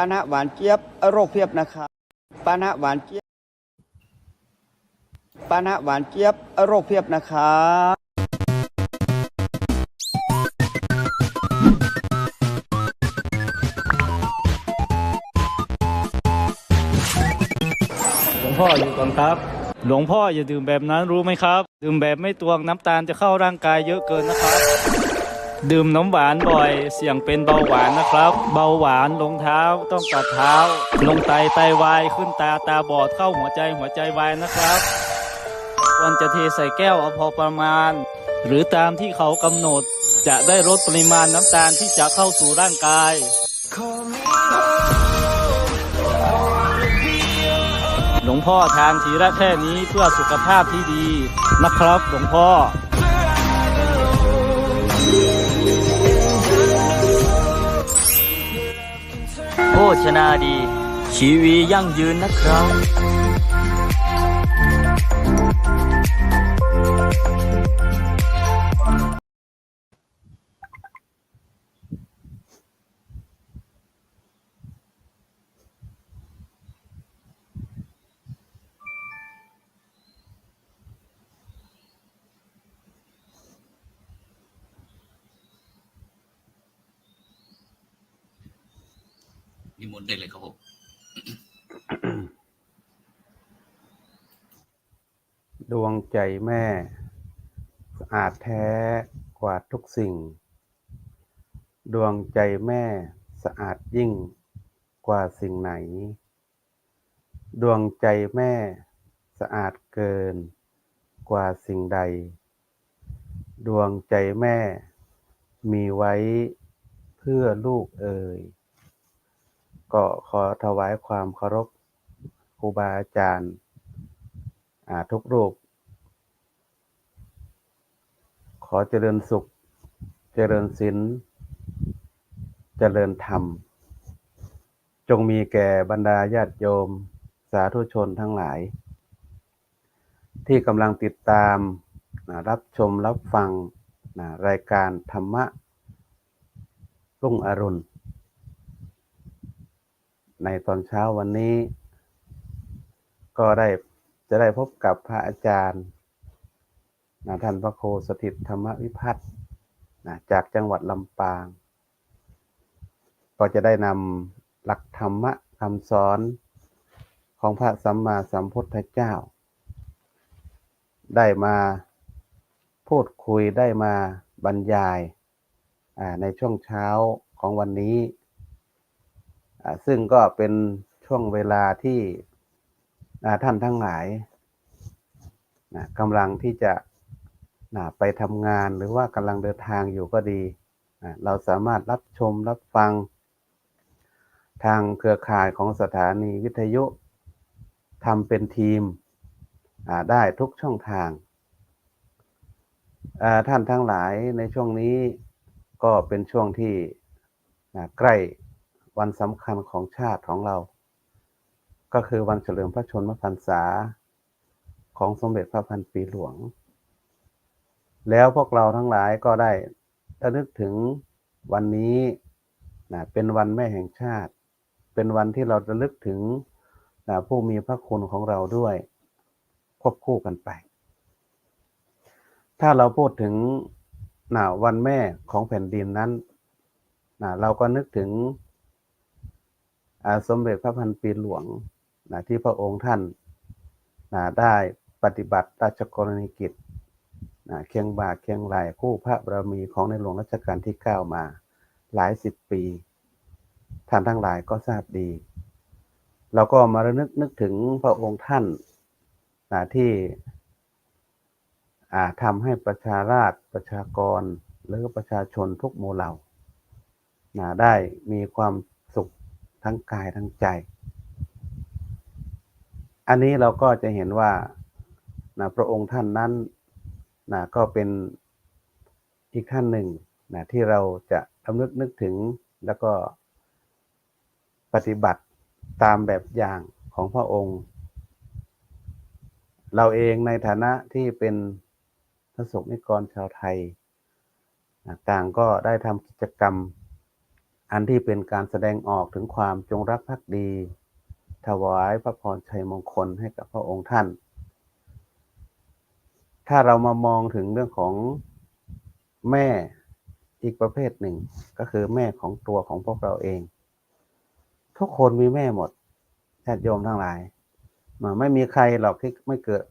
านะหวานเจี๊ยบโรคเพียบนะครับปานะหวานเจี๊ยบปานะหวานเจี๊ยบโรคเพียบนะครับหลวงพ่ออยู่ก่อนครับ หลวงพ่ออย่าดื่มแบบนั้นรู้ไหมครับ ดื่มแบบไม่ตวงน้ำตาลจะเข้าร่างกายเยอะเกินนะครับ ดื่มน้ำหวานบ่อย เสี่ยงเป็นเบาหวานนะครับ เบาหวานลงเท้าต้องตัดเท้า ลงไตไตวายขึ้นตาตาบอดเข้าหัวใจหัวใจวายนะครับควรจะเทใส่แก้วเอาพอประมาณ หรือตามที่เขากำหนดจะได้ลดปริมาณน้ำตาลที่จะเข้าสู่ร่างกาย หลวงพ่อทานทีละแค่นี้เพื่อสุขภาพที่ดีนะครับ หลวงพ่อ ชนาดี ชีวียั่งยืนนะครับ ใจแม่สะอาดแท้กว่าทุกสิ่ง ดวงใจแม่สะอาดยิ่งกว่าสิ่งไหน ดวงใจแม่สะอาดเกินกว่าสิ่งใด ดวงใจแม่มีไว้เพื่อลูกเอ่ยก็ขอถวายความเคารพครูบาอาจารย์ทุกรูป ขอเจริญสุข เจริญศีลเจริญธรรม จงมีแก่บรรดาญาติโยม สาธุชนทั้งหลาย ที่กำลังติดตามนะรับชมรับฟังนะรายการธรรมะรุ่งอรุณ ในตอนเช้าวันนี้ ก็ได้จะได้พบกับพระอาจารย์ นะท่านพระโคสถิตธรรมวิพัฒน์นะจากจังหวัดลำปาง ก็จะได้นำหลักธรรมะคำสอนของพระสัมมาสัมพุทธเจ้า ได้มาพูดคุยได้มาบรรยายในช่วงเช้าของวันนี้ ซึ่งก็เป็นช่วงเวลาที่ท่านทั้งหลายกำลังที่จะ นะไปทำงานหรือว่ากำลังเดินทางอยู่ก็ดีอ่าเราสามารถรับชมรับฟัง ทางเครือข่ายของสถานีวิทยุทำเป็นทีมได้ทุกช่องทาง ท่านทั้งหลายในช่วงนี้ก็เป็นช่วงที่ใกล้วันสำคัญของชาติของเรา ก็คือวันเฉลิมพระชนมพรรษาของสมเด็จพระพันปีหลวง แล้วพวกเราทั้งหลายก็ได้ระลึกถึงวันนี้นะเป็นวันแม่แห่งชาติ เป็นวันที่เราระลึกถึงนะผู้มีพระคุณของเราด้วย ควบคู่กันไป ถ้าเราพูดถึงนะวันแม่ของแผ่นดินนั้นนะเราก็นึกถึงสมเด็จพระพันปีหลวงนะที่พระองค์ท่านนะได้ปฏิบัติราชกรณีกิจ เคียงบ่าเคียงไหลคู่พระบารมีของในหลวงรัชกาลที่ 9 มา หลายสิบปีท่านทั้งหลายก็ทราบดี เราก็มาระลึกนึกถึงพระองค์ท่านนะที่ทำให้ประชาราษฎร์ประชากรหรือประชาชนทุกหมู่เหล่านะได้มีความสุขทั้งกายทั้งใจ อันนี้เราก็จะเห็นว่านะพระองค์ท่านนั้น นะก็เป็นอีกท่านหนึ่งนะที่เราจะทำนึกนึกถึงแล้วก็ปฏิบัติตามแบบอย่างของพระองค์ เราเองในฐานะที่เป็นพระสงฆ์นิกรชาวไทยต่างก็ได้ทำกิจกรรม อันที่เป็นการแสดงออกถึงความจงรักภักดี ถวายพระพรชัยมงคลให้กับพระองค์ท่าน ถ้าเรามามองถึงเรื่องของแม่อีกประเภทหนึ่ง ก็คือแม่ของตัวของพวกเราเอง ทุกคนมีแม่หมดญาติโยมทั้งหลายมาไม่มีใครหรอกที่ไม่เกิด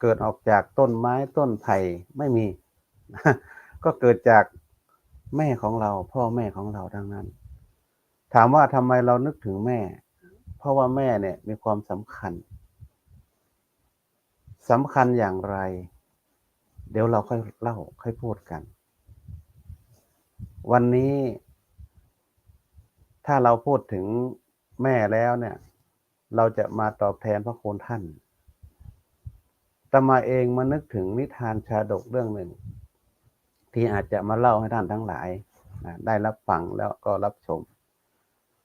เกิดออกจากต้นไม้ต้นไผ่ไม่มี ก็เกิดจากแม่ของเรา พ่อแม่ของเราทั้งนั้น ถามว่าทำไมเรานึกถึงแม่ เพราะว่าแม่เนี่ยมีความสำคัญ สำคัญอย่างไร เดี๋ยวเราค่อยเล่าค่อยพูดกัน วันนี้ ถ้าเราพูดถึงแม่แล้วเนี่ย เราจะมาตอบแทนพระคุณท่านตมาเองมานึกถึงนิทานชาดกเรื่องหนึ่ง ที่อาจจะมาเล่าให้ท่านทั้งหลายนะได้รับฟังแล้วก็รับชม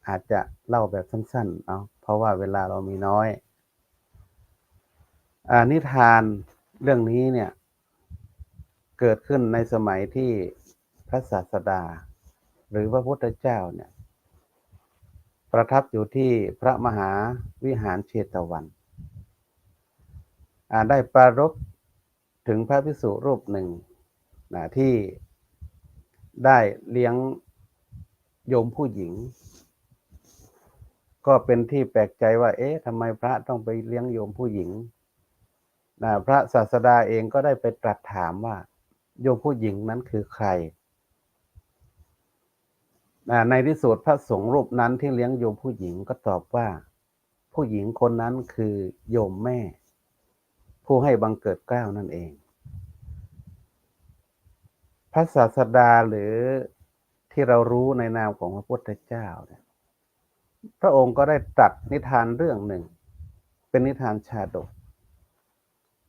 อาจจะเล่าแบบสั้นๆ เอาเพราะว่าเวลาเรามีน้อย นิทานเรื่องนี้เนี่ย เกิดขึ้นในสมัยที่พระศาสดา หรือพระพุทธเจ้าเนี่ย ประทับอยู่ที่พระมหาวิหารเชตวันได้ปรารภถึงพระพิสุรูปหนึ่งนะที่ได้เลี้ยงโยมผู้หญิง ก็เป็นที่แปลกใจว่า เอ๊ะทำไมพระต้องไปเลี้ยงโยมผู้หญิง นะพระศาสดาเองก็ได้ไปตรัสถามว่า โยมผู้หญิงนั้นคือใครนะในที่สุดพระสงฆ์รูปนั้นที่เลี้ยงโยมผู้หญิงก็ตอบว่า ผู้หญิงคนนั้นคือโยมแม่ ผู้ให้บังเกิดเกล้าวนั่นเอง พระศาสดาหรือที่เรารู้ในนามของพระพุทธเจ้าเนี่ยพระองค์ก็ได้ตรัสนิทานเรื่องหนึ่ง เป็นนิทานชาดก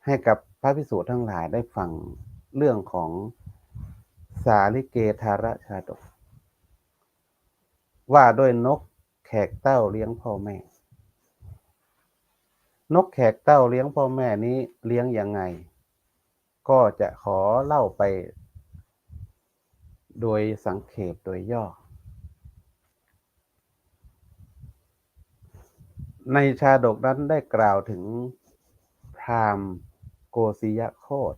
ให้กับพระพิสุทั้งหลายได้ฟังเรื่องของสาลิเกธารชาดก ว่าด้วยนกแขกเต้าเลี้ยงพ่อแม่ นกแขกเต้าเลี้ยงพ่อแม่นี้เลี้ยงยังไง ก็จะขอเล่าไป โดยสังเขปโดยย่อ ในชาดกนั้นได้กล่าวถึงพราหมณ์ โกศิยโคต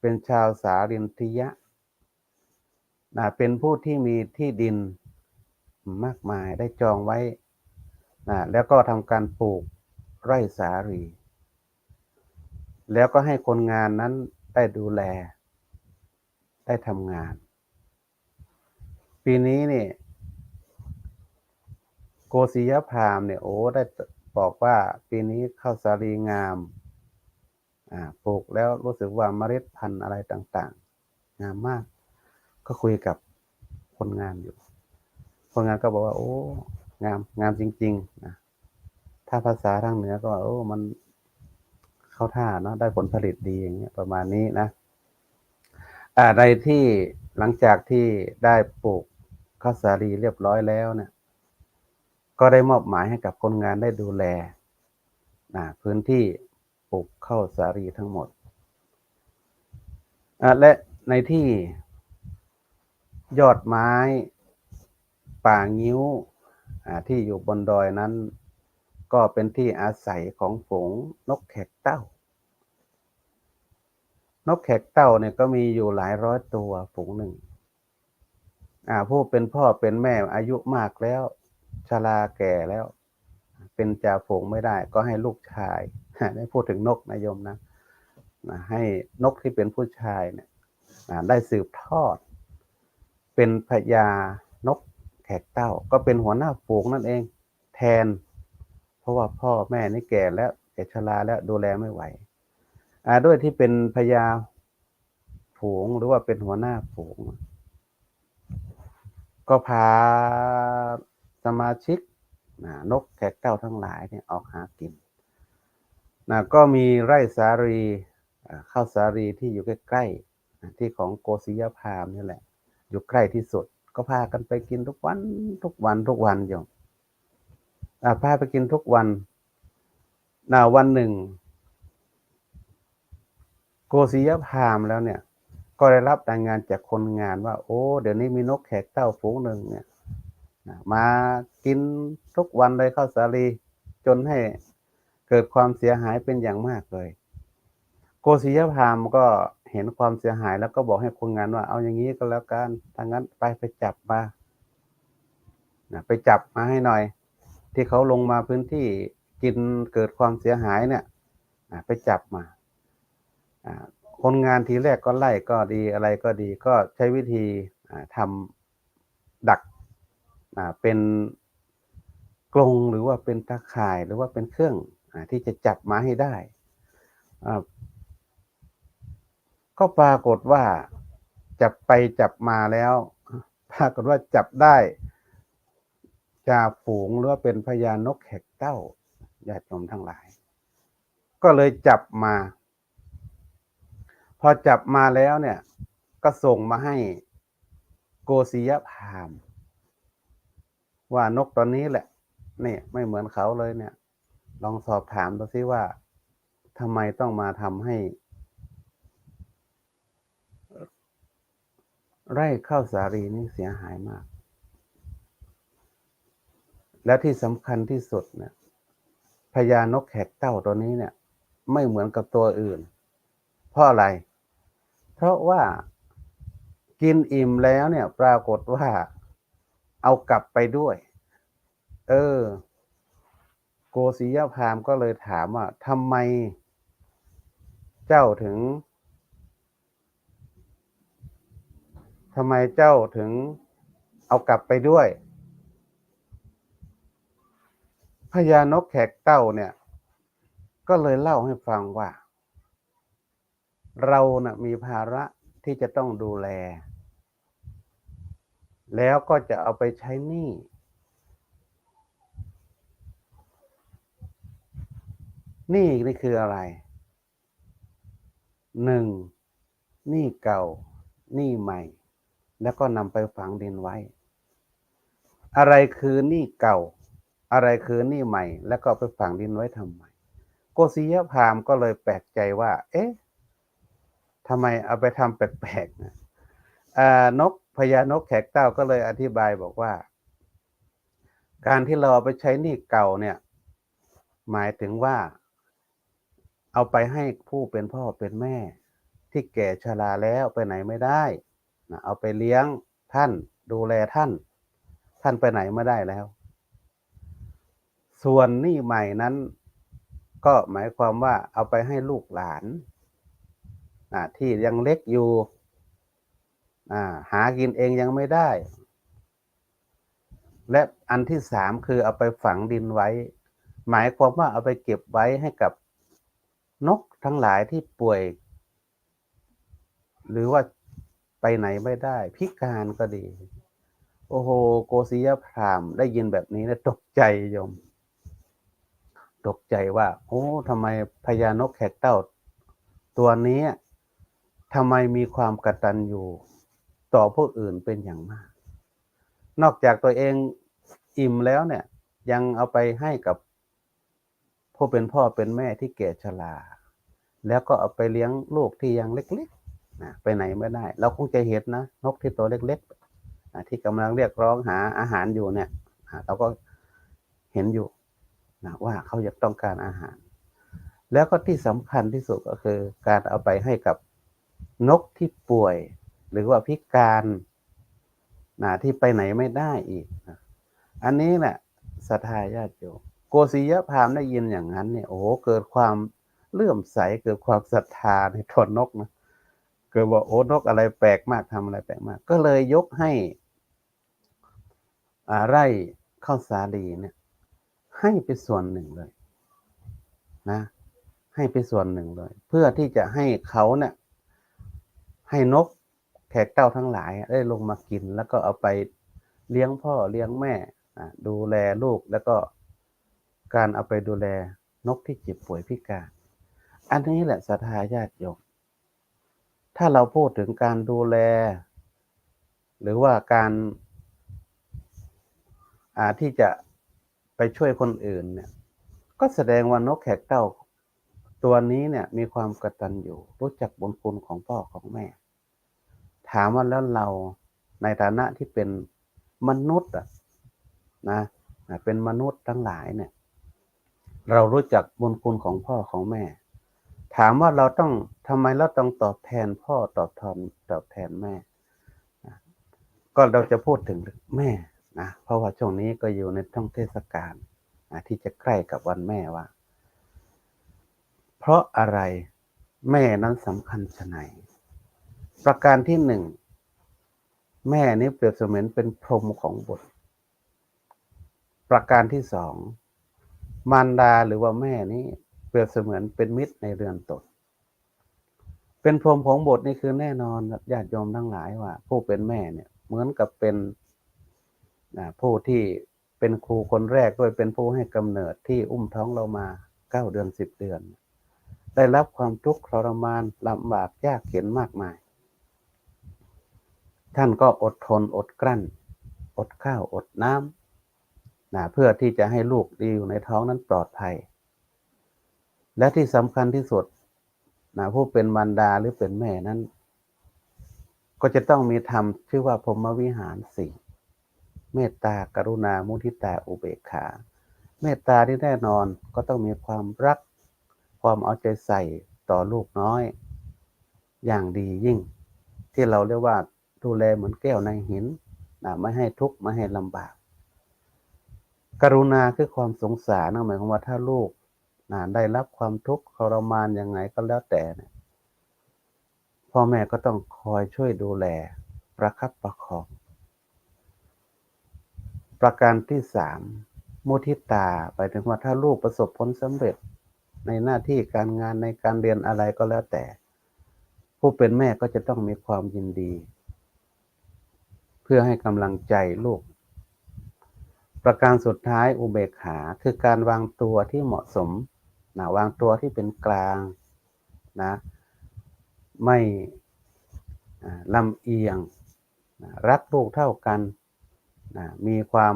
เป็นชาวสารินทิยะนะเป็นผู้ที่มีที่ดินมากมายได้จองไว้นะแล้วก็ทำการปลูกไร่สาลีแล้วก็ให้คนงานนั้นได้ดูแล ได้ทำงาน ปีนี้เนี่ยโกศิยพามเนี่ยโอ้ได้บอกว่าปีนี้ข้าวสาลีงาม ปลูกแล้วรู้สึกว่าเมล็ดพันธุ์อะไรต่างๆ งามมาก ก็คุยกับคนงานอยู่ คนงานก็บอกว่า โอ้ งามงามจริงๆนะถ้าภาษาทางเหนือก็ว่าโอ้มันเข้าท่าเนาะได้ผลผลิตดีอย่างเงี้ยประมาณนี้นะอ่าในที่หลังจากที่ได้ปลูกข้าวสาลีเรียบร้อยแล้วเนี่ย ก็ได้มอบหมายให้กับคนงานได้ดูแลนะพื้นที่ ลูกข้าวสาลีทั้งหมด และในที่ยอดไม้ป่างิ้วที่อยู่บนดอยนั้น ก็เป็นที่อาศัยของฝูงนกแขกเต้า นกแขกเต้าเนี่ยก็มีอยู่หลายร้อยตัวฝูงหนึ่งผู้เป็นพ่อเป็นแม่อายุมากแล้วชราแก่แล้ว เป็นจ่าฝูงไม่ได้ก็ให้ลูกชาย ได้พูดถึงนกนายมนะนะให้นกที่เป็นผู้ชายเนี่ยนะได้สืบทอด เป็นพญานกแขกเต้า ก็เป็นหัวหน้าฝูงนั่นเอง แทน เพราะว่าพ่อแม่นี่แก่แล้วแก่ชราแล้วดูแลไม่ไหวด้วยที่เป็นพญาฝูงหรือว่าเป็นหัวหน้าฝูง ก็พาสมาชิกนะนกแขกเต้าทั้งหลายเนี่ยออกหากิน นะก็มีไร่สาลีข้าวสาลีที่อยู่ใกล้ๆที่ของโกศิยพามนี่แหละ อยู่ใกล้ที่สุด ก็พากันไปกินทุกวันทุกวันทุกวันอยู่พาไปกินทุกวันนะวันหนึ่ง โกศิยพามแล้วเนี่ย ก็ได้รับรายงานจากคนงานว่า โอ้ เดี๋ยวนี้มีนกแขกเต้าฝูงหนึ่งเนี่ยมากินทุกวันเลยข้าวสาลีจนให้ เกิดความเสียหายเป็นอย่างมากเลย โกศิยพามก็เห็นความเสียหายแล้วก็บอกให้คนงานว่า เอาอย่างนี้ก็แล้วกันถ้างนั้นไปไปจับมานะไปจับมาให้หน่อย ที่เขาลงมาพื้นที่กินเกิดความเสียหายเนี่ยอะไปจับมาคนงานทีแรกก็ไล่ก็ดีอะไรก็ดีก็ใช้วิธีทำดักเป็นกรงหรือว่าเป็นตาข่ายหรือว่าเป็นเครื่อง ที่จะจับมาให้ได้อ่าก็ปรากฏว่าจับไปจับมาแล้ว ปรากฏว่าจับได้จ่าฝูงหรือว่าเป็นพญานกแขกเต้าญาติโยมทั้งหลาย ก็เลยจับมา พอจับมาแล้วเนี่ย ก็ส่งมาให้โกศิยพาม ว่านกตัวนี้แหละนี่ไม่เหมือนเขาเลยเนี่ย ลองสอบถามดูซิว่าทำไมต้องมาทำให้ ไร่ข้าวสาลีนี่เสียหายมาก และที่สำคัญที่สุดเนี่ยพญานกแขกเต้าตัวนี้เนี่ย ไม่เหมือนกับตัวอื่น เพราะอะไร เพราะว่ากินอิ่มแล้วเนี่ย ปรากฏว่าเอากลับไปด้วย เออ โกศิยพราหมณ์ก็เลยถามว่าทำไมเจ้าถึงทำไมเจ้าถึงเอากลับไปด้วยพญานกแขกเต้าเนี่ย ก็เลยเล่าให้ฟังว่า เรานะ่ะมีภาระที่จะต้องดูแล แล้วก็จะเอาไปใช้หนี้ นี้นี่คืออะไรหนึ่งหนี้เก่าหนี้ใหม่ แล้วก็นำไปฝังดินไว้ อะไรคือหนี้เก่า อะไรคือหนี้ใหม่ แล้วก็ไปฝังดินไว้ทำไมโกศิยพามก็เลยแปลกใจว่า เอ๊ะทำไมเอาไปทำแปลกๆนะนกพญานกแขกเต้าก็เลยอธิบายบอกว่า การที่เราเอาไปใช้หนี้เก่าเนี่ย หมายถึงว่า เอาไปให้ผู้เป็นพ่อเป็นแม่ ที่แก่ชราแล้วไปไหนไม่ได้นะเอาไปเลี้ยงท่านดูแลท่าน ท่านไปไหนไม่ได้แล้ว ส่วนนี้ใหม่นั้น ก็หมายความว่าเอาไปให้ลูกหลานอ่าที่ยังเล็กอยู่หากินเองยังไม่ได้ และอันที่สามคือเอาไปฝังดินไว้ หมายความว่าเอาไปเก็บไว้ให้กับ นกทั้งหลายที่ป่วย หรือว่าไปไหนไม่ได้ พิการก็ดี โอ้โห โกศิยพรามได้ยินแบบนี้นะตกใจโยม ตกใจว่า โอ้ทำไมพญานกแขกเต้า ตัวนี้ทำไมมีความกตัญญูต่อผู้อื่นเป็นอย่างมาก นอกจากตัวเองอิ่มแล้วเนี่ย ยังเอาไปให้กับ ผู้เป็นพ่อเป็นแม่ที่แก่ชราแล้วก็เอาไปเลี้ยงลูกที่ยังเล็กๆนะไปไหนไม่ได้ เราคงจะเห็นนะนกที่ตัวเล็กๆนะที่กำลังเรียกร้องหาอาหารอยู่เนี่ยอะเราก็เห็นอยู่นะว่าเขาอยากต้องการอาหาร แล้วก็ที่สำคัญที่สุดก็คือ การเอาไปให้กับนกที่ป่วย หรือว่าพิการนะที่ไปไหนไม่ได้อีกนะอันนี้แหละศรัทธาญาติโยม กศิยพราหมณ์ได้ยินอย่างนั้นเนี่ยโอ้โหเกิดความเลื่อมใสเกิดความศรัทธาในทนนกนะเกิดว่าโอ้นกอะไรแปลกมากทำอะไรแปลกมาก ก็เลยยกให้อ่าไร่ข้าวสาลีเนี่ย ให้ไปส่วนหนึ่งเลยนะ ให้ไปส่วนหนึ่งเลย เพื่อที่จะให้เขาเนี่ยให้นกแขกเต้าทั้งหลายได้ลงมากิน แล้วก็เอาไปเลี้ยงพ่อเลี้ยงแม่ดูแลลูกแล้วก็ การเอาไปดูแลนกที่เจ็บป่วยพิการ อันนี้แหละศรัทธาญาติโยมถ้าเราพูดถึงการดูแล หรือว่าการาที่จะไปช่วยคนอื่นเนี่ย ก็แสดงว่านกแขกเต้า ตัวนี้เนี่ยมีความกตัญญูรู้จักบุญคุณของพ่อของแม่ ถามว่าแล้วเราในฐานะที่เป็นมนุษย์อะนะเป็นมนุษย์ทั้งหลายเนี่ย เรารู้จักบุญคุณของพ่อของแม่ ถามว่าเราต้องทำไมเราต้องตอบแทนพ่อตอบแทนตอบแทนแม่ ก็เราจะพูดถึงแม่นะเพราะว่าช่วงนี้ก็อยู่ในช่วงเทศกาลนะที่จะใกล้กับวันแม่ว่า เพราะอะไรแม่นั้นสำคัญชะไหนประการที่หนึ่งแม่นี้เปรียบเสมือนเป็นพรหมของบท ประการที่สอง มารดาหรือว่าแม่นี้เปรียบเสมือนเป็นมิตรในเรือนตนเป็นพรหมของบทนี่คือแน่นอนญาติโยมทั้งหลายว่า ผู้เป็นแม่เนี่ย เหมือนกับเป็นผู้ที่เป็นครูคนแรกด้วยเป็นผู้ให้กำเนิดที่อุ้มท้องเรามาเก้าเดือนสิบเดือน ได้รับความทุกข์ทรมานลำบากยากเข็นมากมาย ท่านก็อดทนอดกลั้น อดข้าวอดน้ำ นะเพื่อที่จะให้ลูกดีอยู่ในท้องนั้นปลอดภัย และที่สำคัญที่สุดนะผู้เป็นมารดาหรือเป็นแม่นั้น ก็จะต้องมีธรรมชื่อว่าพรมวิหารสี่เมตตากรุณามุทิตาอุเบกขา เมตตาที่แน่นอนก็ต้องมีความรัก ความเอาใจใส่ต่อลูกน้อย อย่างดียิ่ง ที่เราเรียกว่าดูแลเหมือนแก้วในหินนะไม่ให้ทุกข์ไม่ให้ลำบาก กรุณาคือความสงสารนะหมายความว่าถ้าลูกนะได้รับความทุกข์ทรมานยังไงก็แล้วแต่เนี่ยพ่อแม่ก็ต้องคอยช่วยดูแล ประคับประคอง ประการที่สามมุทิตาไปถึงว่าถ้าลูกประสบผลสำเร็จในหน้าที่การงานในการเรียนอะไรก็แล้วแต่ ผู้เป็นแม่ก็จะต้องมีความยินดี เพื่อให้กำลังใจลูก ประการสุดท้ายอุเบกขาคือการวางตัวที่เหมาะสมนะวางตัวที่เป็นกลางนะไม่ลำเอียงนะรักลูกเท่ากันนะมีความ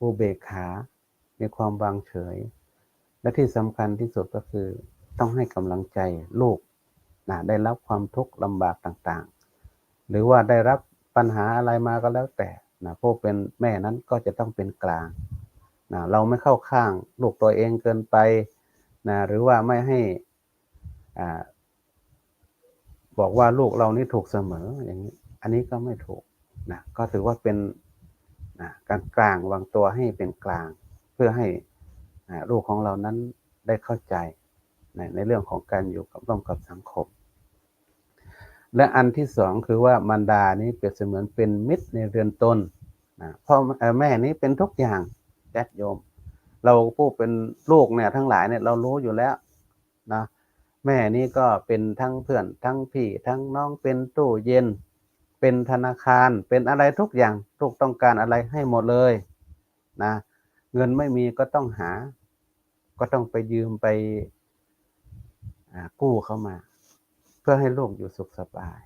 อุเบกขา มีความวางเฉย และที่สำคัญที่สุดก็คือต้องให้กำลังใจลูกนะได้รับความทุกข์ลำบากต่างๆ หรือว่าได้รับปัญหาอะไรมาก็แล้วแต่ นะผู้เป็นแม่นั้นก็จะต้องเป็นกลางนะเราไม่เข้าข้างลูกตัวเองเกินไปนะหรือว่าไม่ให้อ่าบอกว่าลูกเรานี่ถูกเสมออย่างนี้ อันนี้ก็ไม่ถูกนะก็ถือว่าเป็นนะการกลางวางตัวให้เป็นกลาง เพื่อให้ลูกของเรานั้นได้เข้าใจในในเรื่องของการอยู่กับร่วมกับสังคม และอันที่สองคือว่ามารดานี้เปรียบเสมือนเป็นมิตรในเรือนตนนะพ่อแม่นี้เป็นทุกอย่างญาติโยม เราผู้เป็นลูกเนี่ยทั้งหลายเนี่ยเรารู้อยู่แล้วนะแม่นี่ก็เป็นทั้งเพื่อนทั้งพี่ทั้งน้องเป็นตู้เย็น เป็นธนาคารเป็นอะไรทุกอย่างลูกต้องการอะไรให้หมดเลยนะเงินไม่มีก็ต้องหา ก็ต้องไปยืมไปกู้เข้ามา เพื่อให้ลูกอยู่สุขสบาย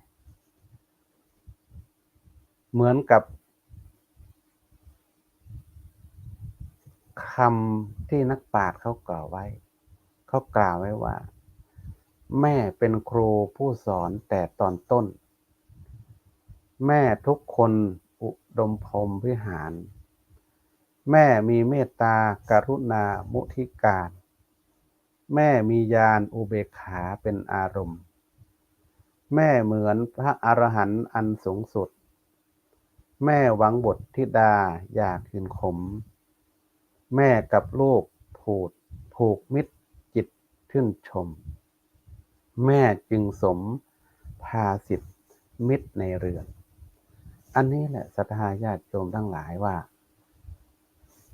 เหมือนกับคำที่นักปราชญ์เขากล่าวไว้ เขากล่าวไว้ว่า แม่เป็นครูผู้สอนแต่ตอนต้น แม่ทุกคนอุดมพรมวิหาร แม่มีเมตตาการุณามุทิการ แม่มีญาณอุเบกขาเป็นอารมณ์ แม่เหมือนพระอรหันต์อันสูงสุด แม่หวังบทธิดาอยากคืนขม แม่กับลูกผูดผูกมิตรจิตชื่นชม แม่จึงสมภาสิทธิมิตรในเรือน อันนี้แหละศรัทธาญาติโยมทั้งหลายว่า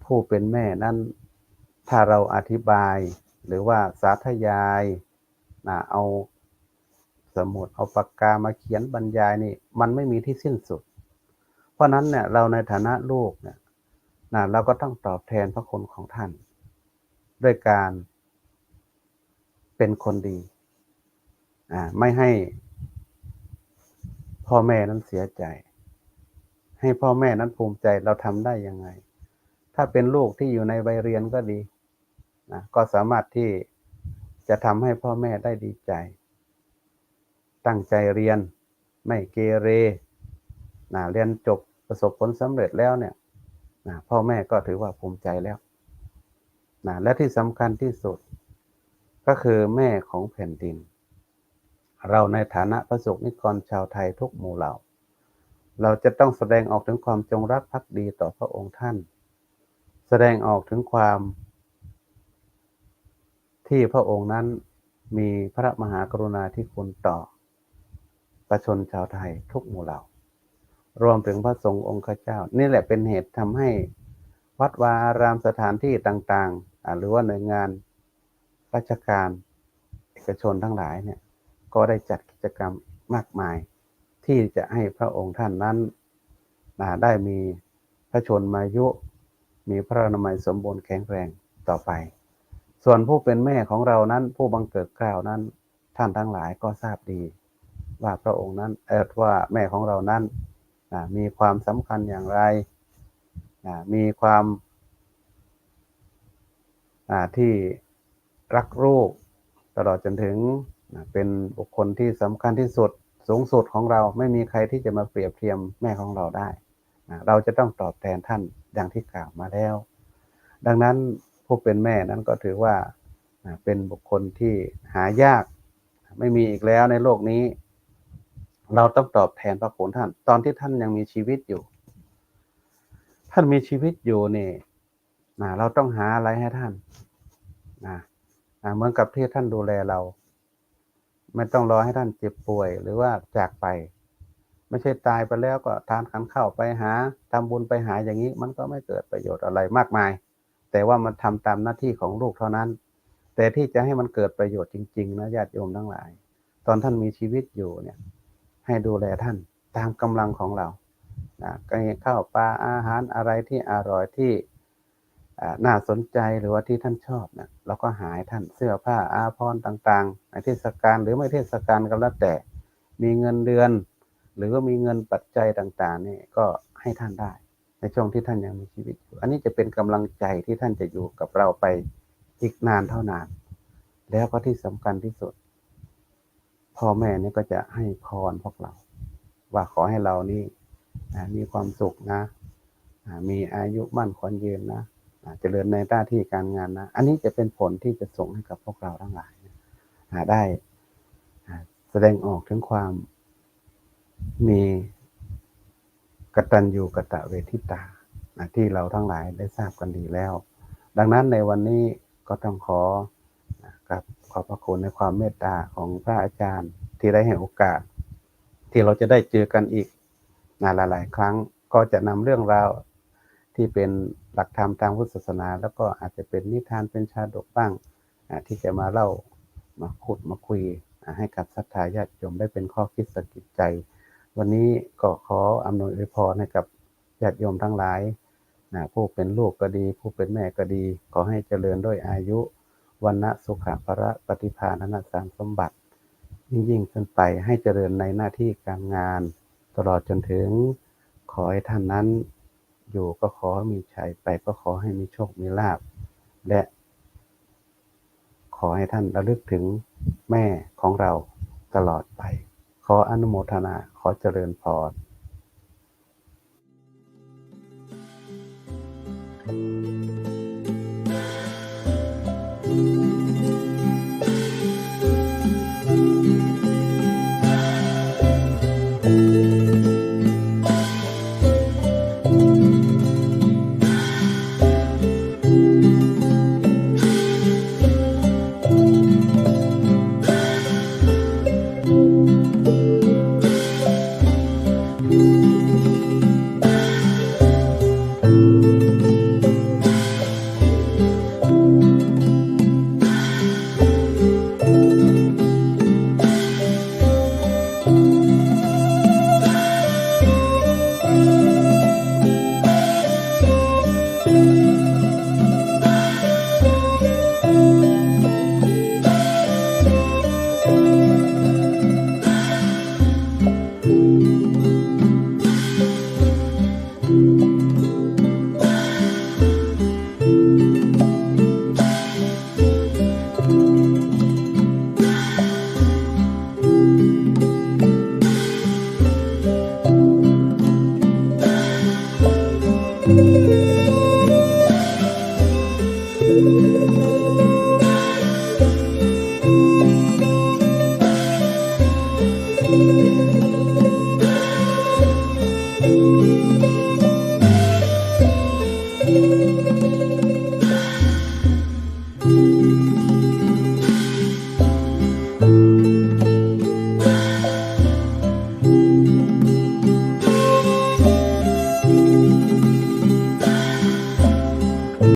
ผู้เป็นแม่นั้น ถ้าเราอธิบายหรือว่าสาธยายนะเอา สมุดเอาปากกามาเขียนบรรยายนี่มันไม่มีที่สิ้นสุด เพราะนั้นเนี่ยเราในฐานะลูกเนี่ยนะเราก็ต้องตอบแทนพระคุณของท่าน ด้วยการเป็นคนดีอ่าไม่ให้พ่อแม่นั้นเสียใจ ให้พ่อแม่นั้นภูมิใจเราทำได้ยังไง ถ้าเป็นลูกที่อยู่ในวัยเรียนก็ดีนะก็สามารถที่จะทำให้พ่อแม่ได้ดีใจ ตั้งใจเรียน ไม่เกเรนะเรียนจบประสบผลสำเร็จแล้วเนี่ยนะพ่อแม่ก็ถือว่าภูมิใจแล้วนะและที่สำคัญที่สุด ก็คือแม่ของแผ่นดิน เราในฐานะประสบนิกรชาวไทยทุกหมู่เหล่า เราจะต้องแสดงออกถึงความจงรักภักดีต่อพระองค์ท่าน แสดงออกถึงความ ที่พระองค์นั้นมีพระมหากรุณาธิคุณต่อ ประชาชนชาวไทยทุกหมู่เหล่า รวมถึงพระสงฆ์องค์ข้าเจ้า นี่แหละเป็นเหตุทำให้วัดวาอารามสถานที่ต่างๆ หรือว่าหน่วยงานราชการเอกชนทั้งหลายเนี่ย ก็ได้จัดกิจกรรมมากมาย ที่จะให้พระองค์ท่านนั้นได้มีพระชนมายุ มีพระนามัยสมบูรณ์แข็งแรงต่อไป ส่วนผู้เป็นแม่ของเรานั้น ผู้บังเกิดกล้าวนั้น ท่านทั้งหลายก็ทราบดี ว่าพระองค์นั้นเออว่าแม่ของเรานั้นมีความสำคัญอย่างไร มีความที่รักลูกตลอดจนถึงเป็นบุคคลที่สำคัญที่สุดสูงสุดของเราไม่มีใครที่จะมาเปรียบเทียมแม่ของเราได้ เราจะต้องตอบแทนท่านดังที่กล่าวมาแล้ว ดังนั้นผู้เป็นแม่นั้นก็ถือว่าเป็นบุคคลที่หายากไม่มีอีกแล้วในโลกนี้ เราต้องตอบแทนพระคุณท่าน ตอนที่ท่านยังมีชีวิตอยู่ ท่านมีชีวิตอยู่นี่นะเราต้องหาอะไรให้ท่านนะนะเหมือนกับที่ท่านดูแลเรา ไม่ต้องรอให้ท่านเจ็บป่วยหรือว่าจากไป ไม่ใช่ตายไปแล้วก็ทานขันเข้าไปหาทำบุญไปหาอย่างนี้ มันก็ไม่เกิดประโยชน์อะไรมากมาย แต่ว่ามันทำตามหน้าที่ของลูกเท่านั้น แต่ที่จะให้มันเกิดประโยชน์จริง ๆ นะญาติโยมทั้งหลาย ตอนท่านมีชีวิตอยู่เนี่ย ให้ดูแลท่านตามกำลังของเรานะก็ให้ข้าวปลาอาหารอะไรที่อร่อยที่น่าสนใจหรือว่าที่ท่านชอบนะเราก็หาให้ท่านเสื้อผ้าอาภรณ์ต่างๆในเทศกาลหรือไม่เทศกาลก็แล้วแต่ มีเงินเดือน หรือว่ามีเงินปัจจัยต่างๆนี่ก็ให้ท่านได้ ในช่วงที่ท่านยังมีชีวิตอยู่อันนี้จะเป็นกำลังใจที่ท่านจะอยู่กับเราไปอีกนานเท่านาน แล้วก็ที่สำคัญที่สุด พ่อแม่นี่ก็จะให้พรพวกเรา ว่าขอให้เรานี่มีความสุขนะมีอายุมั่นขวัญยืนนะเจริญในหน้าที่การงานนะ อันนี้จะเป็นผลที่จะส่งให้กับพวกเราทั้งหลายได้แสดงออกถึงความมีกตัญญูกตเวทิตาที่เราทั้งหลายได้ทราบกันดีแล้ว ดังนั้นในวันนี้ก็ต้องขอกับ ขอบพระคุณในความเมตตาของพระอาจารย์ที่ได้ให้โอกาส ที่เราจะได้เจอกันอีกนานหลาย ๆ ครั้งก็จะนำเรื่องราวที่เป็นหลักธรรมทางพุทธศาสนา แล้วก็อาจจะเป็นนิทานเป็นชาดกบ้างที่จะมาเล่ามาขุดมาคุยให้กับศรัทธาญาติโยมได้เป็นข้อคิดสะกิดใจ วันนี้ก็ขออำนวยอวยพรให้กับญาติโยมทั้งหลายนะผู้เป็นลูกก็ดี ผู้เป็นแม่ก็ดี ขอให้เจริญด้วยอายุ วันนะสุขะพระปฏิภาณนสารสมบัติ ยิ่งยิ่งขึ้นไปให้เจริญในหน้าที่การงาน ตลอดจนถึงขอให้ท่านนั้น อยู่ก็ขอมีชัยไปก็ขอให้มีโชคมีลาภและ ขอให้ท่านระลึกถึงแม่ของเราตลอดไป ขออนุโมทนาขอเจริญพร